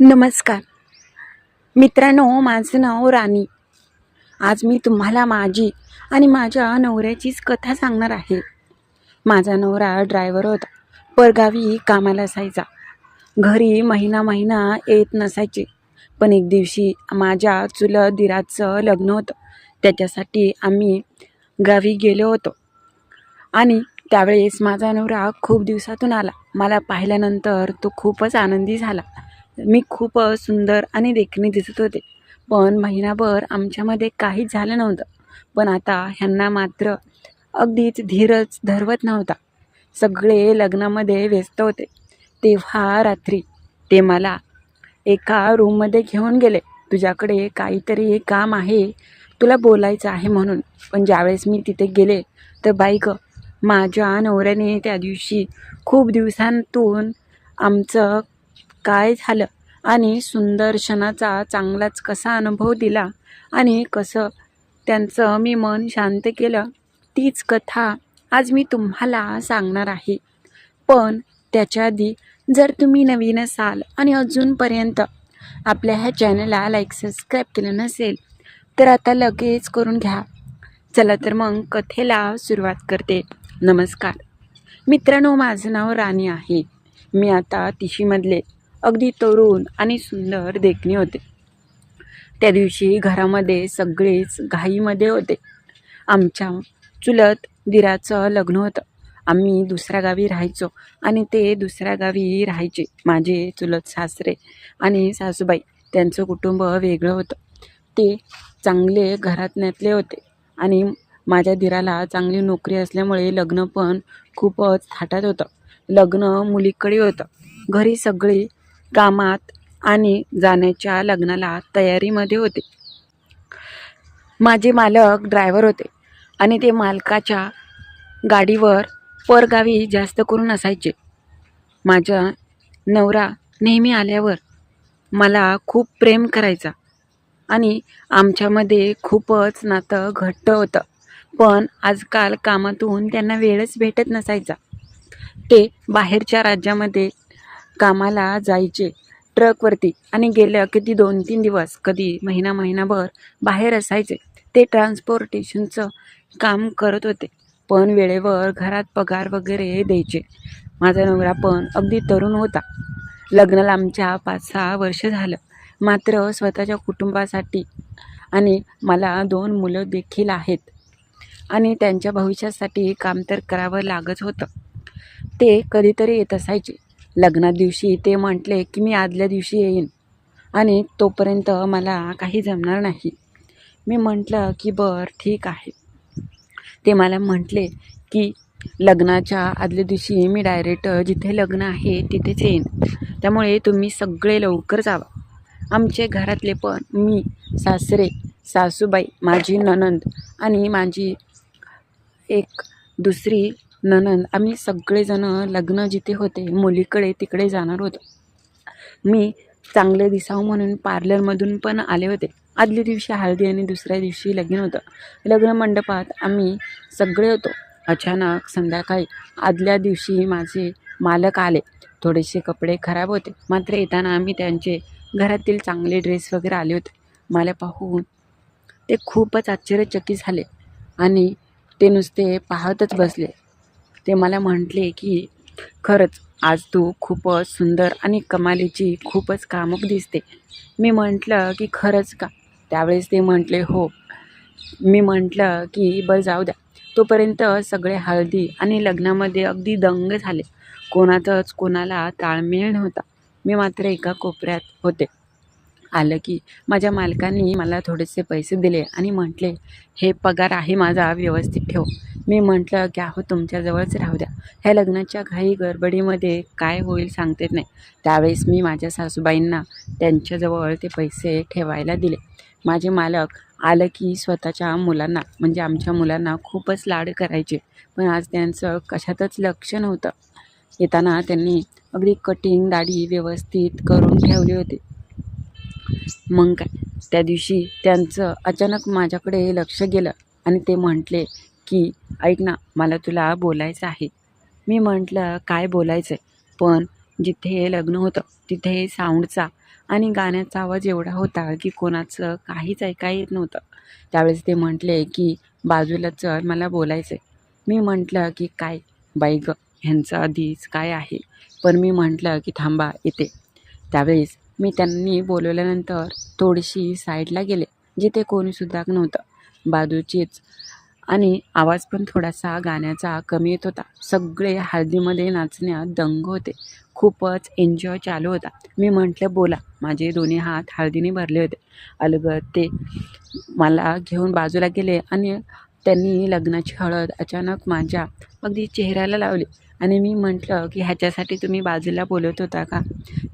नमस्कार. मित्रांनो माझं नाव राणी. आज मी तुम्हाला माझी आणि माझ्या नवऱ्याचीच कथा सांगणार आहे. माझा नवरा ड्रायव्हर होता. परगावी कामाला असायचा घरी महिना महिना येत नसायचे. पण एक दिवशी माझ्या चुलत दिराचं लग्न होतं. त्याच्यासाठी आम्ही गावी गेलो होतो. आणि त्यावेळेस माझा नवरा खूप दिवसातून आला. मला पाहिल्यानंतर तो खूपच आनंदी झाला. मी खूप सुंदर आणि देखणी दिसत होते. पण महिनाभर आमच्यामध्ये काहीच झालं नव्हतं. पण आता ह्यांना मात्र अगदीच धीरच धरवत नव्हता. सगळे लग्नामध्ये व्यस्त होते. तेव्हा रात्री ते मला एका रूममध्ये घेऊन गेले. तुझ्याकडे काहीतरी काम आहे. तुला बोलायचं आहे म्हणून. पण ज्यावेळेस मी तिथे गेले तर बाईक माझ्या नवऱ्याने त्या दिवशी खूप दिवसांतून आमचं काय झालं? आणि सुंदर चांगलाच कसा अनुभव दिला? आणि कसं त्यांचं मी मन शांत केलं? तीच कथा आज मी तुम्हाला सांगणार आहे. पण त्याच्या आधी जर तुम्ही नवीन असाल आणि अजूनपर्यंत आपल्या ह्या चॅनलला लाईक सबस्क्राईब केलं नसेल तर आता लगेच करून घ्या. चला तर मग कथेला सुरुवात करते. नमस्कार. मित्रांनो माझं नाव राणी आहे. मी आता तिशीमधले. अगदी तरुण आणि सुंदर देखणी होते. त्या दिवशी घरामध्ये सगळेच घाईमध्ये होते. आमच्या चुलत दिराचं लग्न होतं. आम्ही दुसऱ्या गावी राहायचो आणि ते दुसऱ्या गावी राहायचे. माझे चुलत सासरे आणि सासूबाई त्यांचं कुटुंब वेगळं होतं. ते चांगले घरातण्यातले होते आणि माझ्या दिराला चांगली नोकरी असल्यामुळे लग्न पण खूपच थाटात होतं. लग्न मुलीकडे होतं. घरी सगळी कामात आणि जाण्याच्या लग्नाला तयारीमध्ये होते. माझे मालक ड्रायव्हर होते आणि ते मालकाच्या गाडीवर परगावी जास्त करून असायचे. माझा नवरा नेहमी आल्यावर मला खूप प्रेम करायचा आणि आमच्यामध्ये खूपच नातं घट्ट होतं. पण आजकाल कामातून त्यांना वेळच भेटत नसायचा. ते बाहेरच्या राज्यामध्ये कामाला जायचे. ट्रकवरती आणि गेल्या किती दोन तीन दिवस कधी महिना महिनाभर बाहेर असायचे. ते ट्रान्सपोर्टेशनचं काम करत होते. पण वेळेवर घरात पगार वगैरे द्यायचे. माझा नवरा पण अगदी तरुण होता. लग्नाला आमच्या पाच सहा वर्ष झालं. मात्र स्वतःच्या कुटुंबासाठी आणि मला दोन मुलं देखील आहेत. आणि त्यांच्या भविष्यासाठी काम तर करावं लागत होतं. ते कधीतरी येत असायचे. लग्ना दिवशी ते म्हटले की मी आदल्या दिवशी येईन. आणि तोपर्यंत मला काही जमणार नाही. मी म्हटलं की बर ठीक आहे. ते मला म्हटले की लग्नाच्या आदल्या दिवशी मी डायरेक्ट जिथे लग्न आहे तिथेच येईन. त्यामुळे तुम्ही सगळे लवकर जावा. आमचे घरातले पण मी सासरे सासूबाई माझी ननंद आणि माझी एक दुसरी ननंद आम्ही सगळेजणं लग्न जिथे होते मुलीकडे तिकडे जाणार होतो. मी चांगले दिसावं म्हणून पार्लरमधून पण आले होते. आदल्या दिवशी हळदी आणि दुसऱ्या दिवशी लग्न होतं. लग्न मंडपात आम्ही सगळे होतो. अचानक संध्याकाळी आदल्या दिवशी माझे मालक आले. थोडेसे कपडे खराब होते. मात्र येताना आम्ही त्यांचे घरातील चांगले ड्रेस वगैरे आले होते. मला पाहून ते खूपच आश्चर्यचकित झाले आणि ते नुसते पाहतच बसले. ते मला म्हटले की खरंच आज तू खूपच सुंदर आणि कमालीची खूपच कामुक दिसते. मी म्हटलं की खरंच का? त्यावेळेस ते म्हटले हो. मी म्हटलं की बरं जाऊ द्या. तोपर्यंत सगळे हळदी आणि लग्नामध्ये अगदी दंग झाले. कोणाचंच कोणाला ताळमेळ नव्हता. मी मात्र एका कोपऱ्यात होते. आलं की माझ्या मालकांनी मला थोडेसे पैसे दिले आणि म्हटले हे पगार आहे माझा व्यवस्थित ठेव. मी म्हटलं की अहो तुमच्याजवळच राहू द्या. ह्या लग्नाच्या घाई गडबडीमध्ये काय होईल सांगतेत नाही. त्यावेळेस मी माझ्या सासूबाईंना त्यांच्याजवळ ते पैसे ठेवायला दिले. माझे मालक आलं की स्वतःच्या मुलांना म्हणजे आमच्या मुलांना खूपच लाड करायचे. पण आज त्यांचं कशातच लक्ष नव्हतं. येताना त्यांनी अगदी कटिंग दाढी व्यवस्थित करून ठेवली होती. मग काय? त्या दिवशी त्यांचं अचानक माझ्याकडे लक्ष गेलं आणि ते म्हटले की ऐक ना मला तुला बोलायचं आहे. मी म्हटलं काय बोलायचं आहे पण जिथे लग्न होतं तिथे साऊंडचा आणि गाण्याचा आवाज एवढा होता की कोणाचं काहीच ऐका येत नव्हतं. त्यावेळेस ते म्हटले की बाजूला चल मला बोलायचं आहे मी म्हटलं की काय? बाई ग ह्यांचं आधीच काय आहे? पण मी म्हटलं की थांबा येते. त्यावेळेस मी त्यांनी बोलवल्यानंतर थोडीशी साईडला गेले जिथे कोणीसुद्धा नव्हतं. बाजूचीच आणि आवाज पण थोडासा गाण्याचा कमी येत होता. सगळे हळदीमध्ये नाचण्यात दंग होते. खूपच एन्जॉय चालू होता. मी म्हटलं बोला. माझे दोन्ही हात हळदीने भरले होते. अलगद ते मला घेऊन बाजूला गेले आणि त्यांनी लग्नाची हळद अचानक माझ्या अगदी चेहऱ्याला लावली. आणि मी म्हटलं की ह्याच्यासाठी तुम्ही बाजूला बोलत होता का?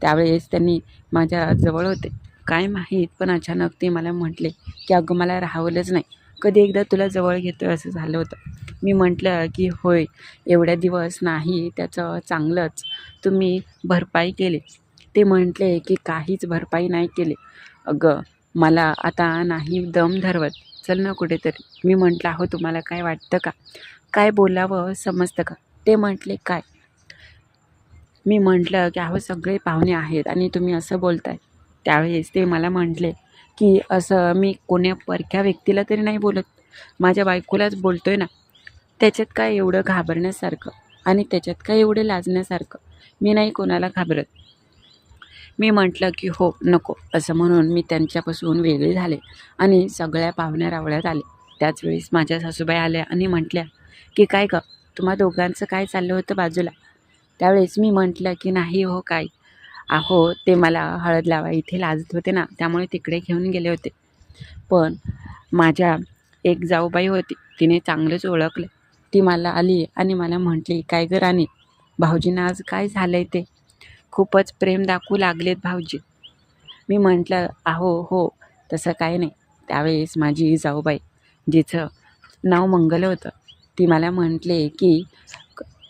त्यावेळेस त्यांनी माझ्या जवळ होते. काय माहीत पण अचानक ते मला म्हटले की अगं मला राहावलंच नाही. कधी एकदा तुला जवळ घेतो असं झालं होतं. मी म्हटलं की होय एवढ्या दिवस नाही त्याचं चांगलंच. तुम्ही भरपाई केली. ते म्हटले की काहीच भरपाई नाही केली. अगं मला आता नाही दम धरवत. चल ना कुठेतरी. मी म्हटलं अहो तुम्हाला काय वाटतं का? काय बोलावं समजतं का? ते म्हटले काय? मी म्हटलं की अहो सगळे पाहुणे आहेत आणि तुम्ही असं बोलताय. त्यावेळेस ते मला म्हटले की असं मी कोण्या परख्या व्यक्तीला तरी नाही बोलत. माझ्या बायकोलाच बोलतोय ना. त्याच्यात काय एवढं घाबरण्यासारखं आणि त्याच्यात काय एवढं लाजण्यासारखं? मी नाही कोणाला घाबरत. मी म्हटलं की हो नको. असं म्हणून मी त्यांच्यापासून वेगळे झाले आणि सगळ्या पाहुण्या रावळ्यात आले. त्याचवेळेस माझ्या सासूबाई आल्या आणि म्हटल्या की काय ग तुम्हा दोघांचं काय चाललं होतं बाजूला? त्यावेळेस मी म्हटलं की नाही हो काय. अहो ते मला हळद लावा इथे लाजत होते ना त्यामुळे तिकडे घेऊन गेले होते. पण माझ्या एक जाऊबाई होती तिने चांगलंच ओळखलं. ती मला आली आणि मला म्हटली काय गं राणी भाऊजींना आज काय झालं आहे ते? खूपच प्रेम दाखवू लागलेत भाऊजी. मी म्हटलं अहो हो तसं काय नाही. त्यावेळेस माझी जाऊबाई जिचं नाव मंगल होतं ती मला म्हटले की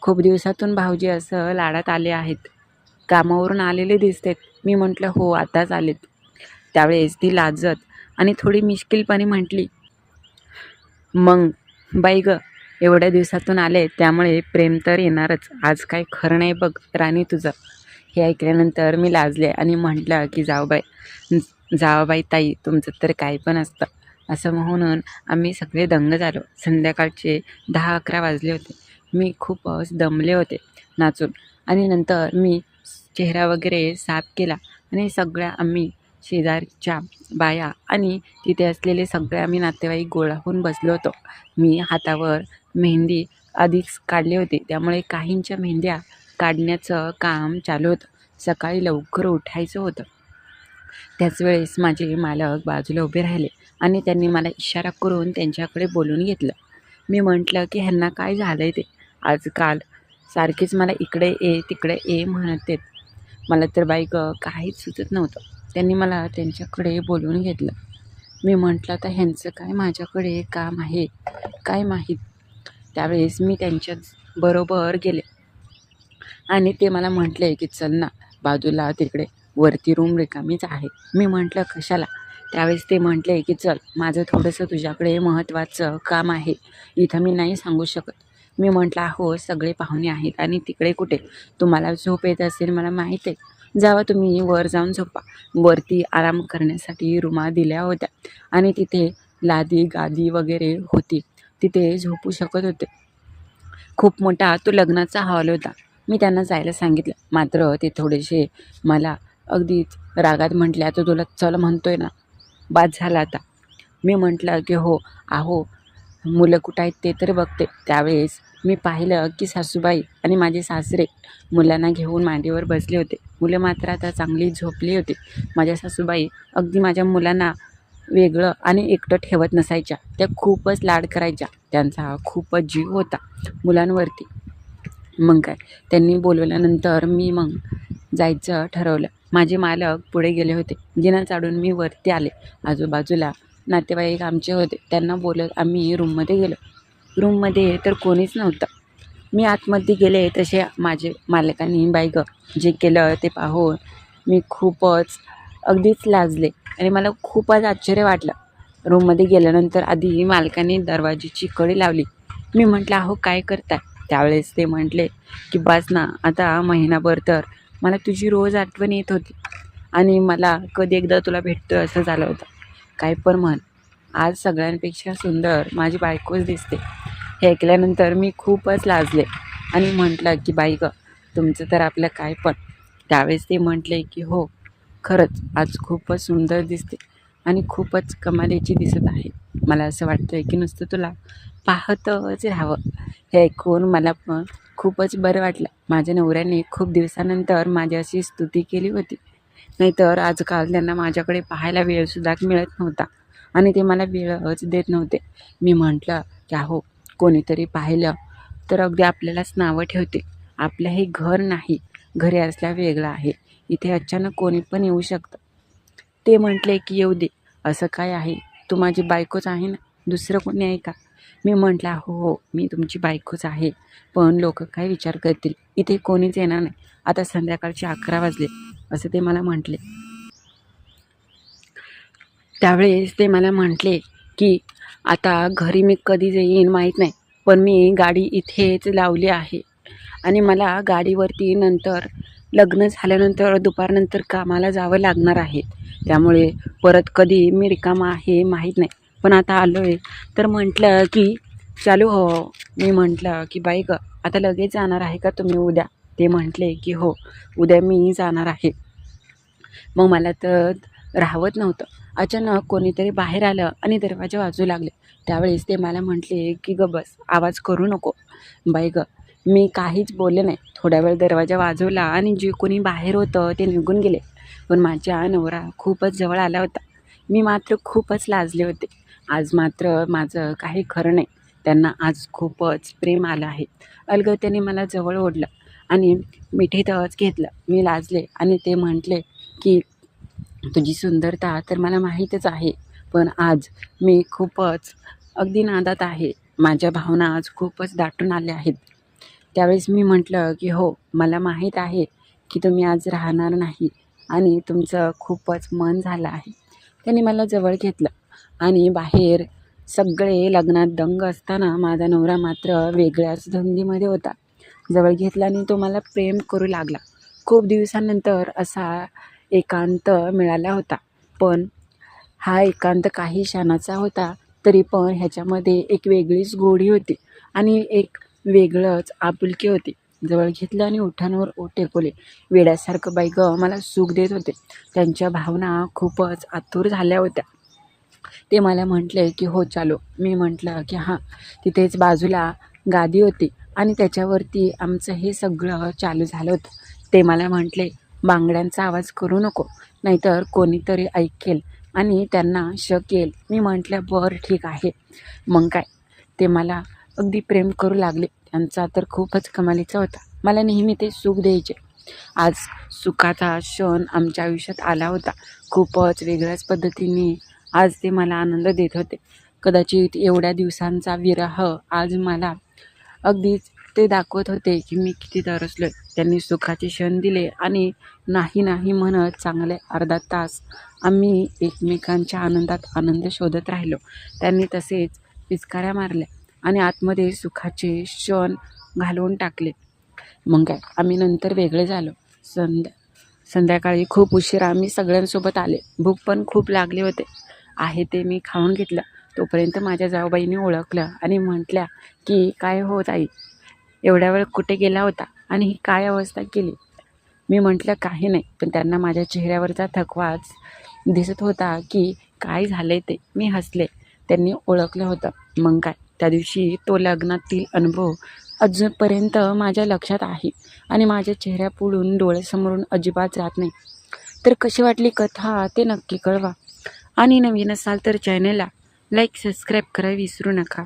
खूप दिवसातून भाऊजी असं लाडात आले आहेत. कामावरून आलेले दिसतेत. मी म्हटलं हो आताच आलेत. त्यावेळेस ती लाजत आणि थोडी मिश्किलपणे म्हटली मग बाई ग एवढ्या दिवसातून आले त्यामुळे प्रेम तर येणारच. आज काय खरं नाही बघ राणी तुझं. हे ऐकल्यानंतर मी लाजले आणि म्हटलं की जावबाई जावबाई ताई तुमचं तर काय पण असतं. असं म्हणून आम्ही सगळे दंग झालो. संध्याकाळचे दहा अकरा वाजले होते. मी खूपच दमले होते नाचून. आणि नंतर मी चेहरा वगैरे साफ केला आणि सगळ्या आम्ही शेजारच्या बाया आणि तिथे असलेले सगळे आम्ही नातेवाईक गोळा होऊन बसलो होतो. मी हातावर मेहंदी आधीच काढली होती. त्यामुळे काहींच्या मेहंद्या काढण्याचं काम चालू होतं. सकाळी लवकर उठायचं होतं. त्याच वेळेस माझे मालक बाजूला उभे राहिले आणि त्यांनी मला इशारा करून त्यांच्याकडे बोलून घेतलं. मी म्हटलं की ह्यांना काय झालं आहे ते? आजकाल सारखेच मला इकडे ये तिकडे ये म्हणत आहेत. मला तर बाईक काहीच सुचत नव्हतं. त्यांनी मला त्यांच्याकडे बोलून घेतलं. मी म्हटलं तर ह्यांचं काय माझ्याकडे काम आहे? काय माहीत? त्यावेळेस मी त्यांच्या बरोबर गेले. आणि ते मला म्हटले की चल ना बाजूला तिकडे वरती रूम रिकामीच आहे. मी म्हटलं कशाला? त्यावेळेस ते म्हटले की चल माझं थोडंसं तुझ्याकडे महत्त्वाचं काम आहे. इथं मी नाही सांगू शकत. मी म्हटलं हो सगळे पाहुणे आहेत आणि तिकडे कुठे? तुम्हाला झोप येत असेल मला माहीत आहे. जावा तुम्ही वर जाऊन झोपा. वरती आराम करण्यासाठी रुमा दिल्या होत्या आणि तिथे लादी गादी वगैरे होती. तिथे झोपू शकत होते. खूप मोठा तो लग्नाचा हॉल होता. मी त्यांना जायला सांगितलं. मात्र ते थोडेसे मला अगदीच रागात म्हटले आता तुला चल म्हणतो आहे ना. बाद झाला आता. मी म्हटलं की हो आहो मुलं कुठं आहेत ते तर बघते. त्यावेळेस मी पाहिलं की सासूबाई आणि माझे सासरे मुलांना घेऊन मांडीवर बसले होते. मुलं मात्र आता चांगली झोपली होती. माझ्या सासूबाई अगदी माझ्या मुलांना वेगळं आणि एकटं ठेवत नसायच्या. त्या खूपच लाड करायच्या. त्यांचा खूपच जीव होता मुलांवरती. मग काय? त्यांनी बोलवल्यानंतर मी मग जायचं ठरवलं. माझे मालक पुढे गेले होते. जिना चाडून मी वरती आले. आजूबाजूला नातेवाईक आमचे होते. त्यांना बोलत आम्ही रूममध्ये गेलो. रूममध्ये तर कोणीच नव्हतं. मी आतमध्ये गेले तसे माझे मालकांनी बाईक जे केलं ते पाहून मी खूपच अगदीच लाजले आणि मला खूपच आश्चर्य वाटलं. रूममध्ये गेल्यानंतर आधी मालकाने दरवाजेची कडी लावली. मी म्हटलं अहो काय करताय? त्यावेळेस ते म्हटले की बस ना आता महिनाभर तर मला तुझी रोज आठवण येत होती आणि मला कधी एकदा तुला भेटतो असं झालं होतं. काय पण म्हण. आज सगळ्यांपेक्षा सुंदर माझी बायकोच दिसते. हे ऐकल्यानंतर मी खूपच लाजले आणि म्हटलं की बाई गं तुमचं तर आपलं काय पण. त्यावेळेस ते म्हटले की हो खरंच आज खूपच सुंदर दिसते. आणि खूपच कमालीची दिसत आहे. मला असं वाटतं की नुसतं तुला पाहतच राहावं. हे ऐकून मला पण खूपच बरं वाटलं. माझ्या नवऱ्याने खूप दिवसानंतर माझी अशी स्तुती केली होती. नाहीतर आजकाल त्यांना माझ्याकडे पाहायला वेळसुद्धा मिळत नव्हता आणि ते मला वेळच देत नव्हते. मी म्हटलं की अहो कोणीतरी पाहिलं तर अगदी आपल्यालाच नावं ठेवते. आपलं हे घर नाही. घरी असल्या वेगळं आहे. इथे अचानक कोणी पण येऊ शकतं. ते म्हटले की येऊ दे. असं काय आहे? तू माझी बायकोच आहे ना? दुसरं कोणी आहे का? मी म्हटलं हो हो मी तुमची बायकोच आहे. पण लोक काय विचार करतील? इथे कोणीच येणार नाही. आता संध्याकाळचे अकरा वाजले. असं ते मला म्हटले. त्यावेळेस ते मला म्हटले की आता घरी मी कधी येईन माहीत नाही पण मी गाडी इथेच लावली आहे. आणि मला गाडीवरती नंतर लग्न झाल्यानंतर दुपारनंतर कामाला जावं लागणार आहे. त्यामुळे परत कधी मी रिकामा हे माहीत नाही. पण आता आलो आहे तर म्हटलं की चालू हो. मी म्हटलं की बाई गं आता लगेच जाणार आहे का तुम्ही उद्या? ते म्हटले की हो उद्या मी जाणार आहे. मग मला तर राहवत नव्हतं. अचानक कोणीतरी बाहेर आलं आणि दरवाजा वाजू लागले. त्यावेळेस ते मला म्हटले की ग बस आवाज करू नको. बाई ग मी काहीच बोलले नाही. थोड्या वेळ दरवाजा वाजवला आणि जे कोणी बाहेर होतं ते निघून गेले. पण माझ्या नवरा खूपच जवळ आला होता. मी मात्र खूपच लाजले होते. आज मात्र माझं काही खरं नाही. त्यांना आज खूपच प्रेम आलं आहे. अलगत्याने मला जवळ ओढलं आणि मिठीतच घेतलं. मी लाजले आणि ते म्हटले की तुझी सुंदरता तर मला माहीतच आहे पण आज मी खूपच अगदी नादात आहे. माझ्या भावना आज खूपच दाटून आल्या आहेत. त्यावेळेस मी म्हटलं की हो मला माहीत आहे की तुम्ही आज राहणार नाही. आणि तुमचं खूपच मन झालं आहे. त्यांनी मला जवळ घेतलं आणि बाहेर सगळे लग्नात दंग असताना माझा नवरा मात्र वेगळ्याच धुंदीमध्ये होता. जवळ घेतला आणि तो मला प्रेम करू लागला. खूप दिवसानंतर असा एकांत मिळाला होता. पण हा एकांत काही क्षणाचा होता तरी पण ह्याच्यामध्ये एक वेगळीच गोडी होती आणि एक वेगळंच आपुलकी होती. जवळ घेतलं आणि उठांवर ओठ टेकवले. वेड्यासारखं बाईक मला सुख देत होते. त्यांच्या भावना खूपच आतुर झाल्या होत्या. ते मला म्हटले की हो चालो. मी म्हटलं की हां. तिथेच बाजूला गादी होती आणि त्याच्यावरती आमचं हे सगळं चालू झालं होतं. ते मला म्हटले बांगड्यांचा आवाज करू नको नाहीतर कोणीतरी ऐकेल आणि त्यांना शक येईल. मी म्हटलं बरं ठीक आहे. मग काय? ते मला अगदी प्रेम करू लागले. त्यांचा तर खूपच कमालीचा होता. मला नेहमी ते सुख द्यायचे. आज सुखाचा क्षण आमच्या आयुष्यात आला होता. खूपच वेगळ्याच पद्धतीने आज ते मला आनंद देत होते. कदाचित एवढ्या दिवसांचा विरह आज मला अगदीच ते दाखवत होते की मी किती तरसलो त्यांनी सुखाचे क्षण दिले आणि नाही नाही म्हणत चांगले अर्धा तास आम्ही एकमेकांच्या आनंदात आनंद शोधत राहिलो. त्यांनी तसेच पिचकाऱ्या मारल्या. आणि आतमध्ये सुखाचे क्षण घालवून टाकले. मग काय? आम्ही नंतर वेगळे झालो. संध्या संध्याकाळी खूप उशीर. आम्ही सगळ्यांसोबत आले. भूक पण खूप लागले होते. आहे ते मी खाऊन घेतलं. तोपर्यंत माझ्या जाऊबाईने ओळखलं आणि म्हटल्या की काय हो ताई? एवढ्या वेळ कुठे गेला होता आणि ही काय अवस्था केली? मी म्हटलं काही नाही. पण त्यांना माझ्या चेहऱ्यावरचा थकवाच दिसत होता की काय झालं ते. मी हसले. त्यांनी ओळखलं होतं. मग काय? त्या दिवशी तो लग्नातील अनुभव अजूनपर्यंत माझ्या लक्षात आहे आणि माझ्या चेहऱ्यापुढून डोळ्यासमोरून अजिबात जात नाही. तर कशी वाटली कथा ते नक्की कळवा. आणि नवीन असाल तर चॅनलला लाईक सबस्क्राईब करा विसरू नका.